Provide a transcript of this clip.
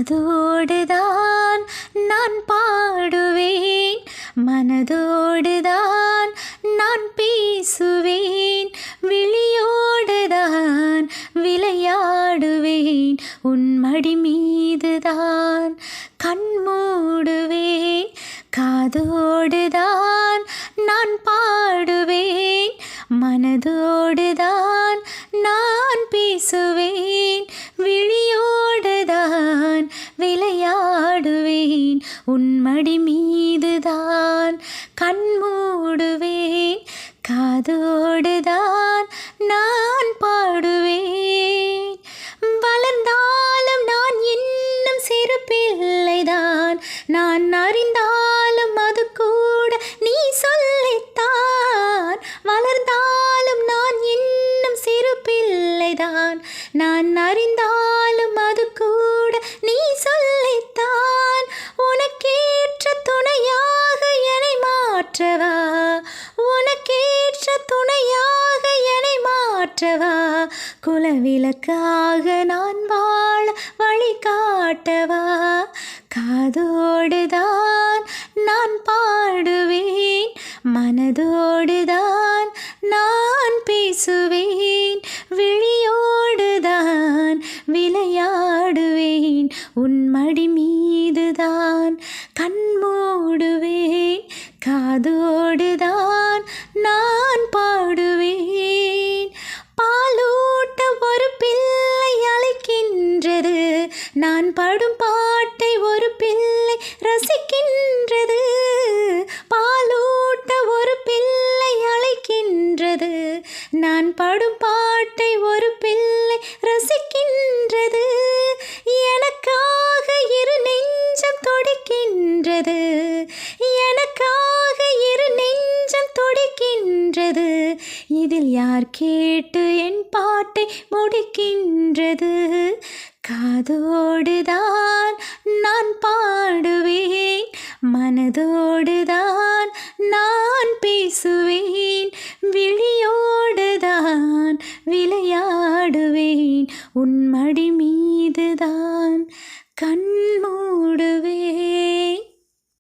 காதோடுதான் நான் பாடுவேன். மனதோடுதான் நான் பேசுவேன். விழியோடுதான் விளையாடுவேன். உன் மடி மீதுதான் கண் மூடுவேன். காதோடுதான் நான் பாடுவேன். மனதோடுதான் நான் பேசுவேன். நீதுதான் மீதுதான் கண் மூடுவேன் காதோடுதான் நான் பாடுவேன். வளர்ந்தாலும் நான் இன்னும் சிறு பிள்ளைதான் நான் அறிந்தாலும் அது கூட நீ சொல்லித்தான். வளர்ந்தாலும் நான் இன்னும் சிறு பிள்ளைதான் நான் அறிந்தால் குலவிளக்காக நான் வாழ வழிகாட்டவா காதோடுதான் நான் பாடுவேன். மனதோடுதான் நான் பேசுவேன். விழியோடுதான் விளையாடுவேன். உன் மடி மீதுதான் கண் மூடுவேன். காதோடுதான் நான் படும் பாட்டை ஒரு பிள்ளை ரசிக்கின்றது. பாலூட்ட ஒரு பிள்ளை அழைக்கின்றது. நான் படும் பாட்டை ஒரு பிள்ளை ரசிக்கின்றது. எனக்காக இரு நெஞ்சம் துடிக்கின்றது. எனக்காக இரு நெஞ்சம் துடிக்கின்றது. இதில் யார் கேட்டு என் பாட்டை முடிக்கின்றது? காதோடுதான் நான் பாடுவேன். மனதோடுதான் நான் பேசுவேன். விழியோடுதான் விளையாடுவேன். உன் மடி மீதுதான் கண் மூடுவேன்.